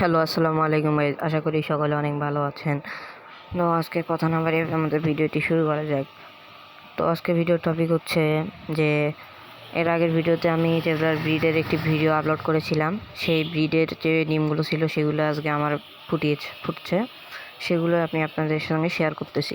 Hello, আসসালামু আলাইকুম ভাই। আশা করি সকলে অনেক ভালো আছেন। তো আজকে কথা না বাড়িয়ে আমাদের ভিডিওটি শুরু করা যাক। তো আজকে ভিডিওর টপিক হচ্ছে যে, এর আগের ভিডিওতে আমি জেব্রার ব্রিডের একটি ভিডিও আপলোড করেছিলাম, সেই ব্রিডের যে ডিমগুলো ছিল, সেগুলো আজকে আমার ফুটিয়েছে, ফুটছে। সেগুলো আমি আপনাদের সঙ্গে শেয়ার করতেছি।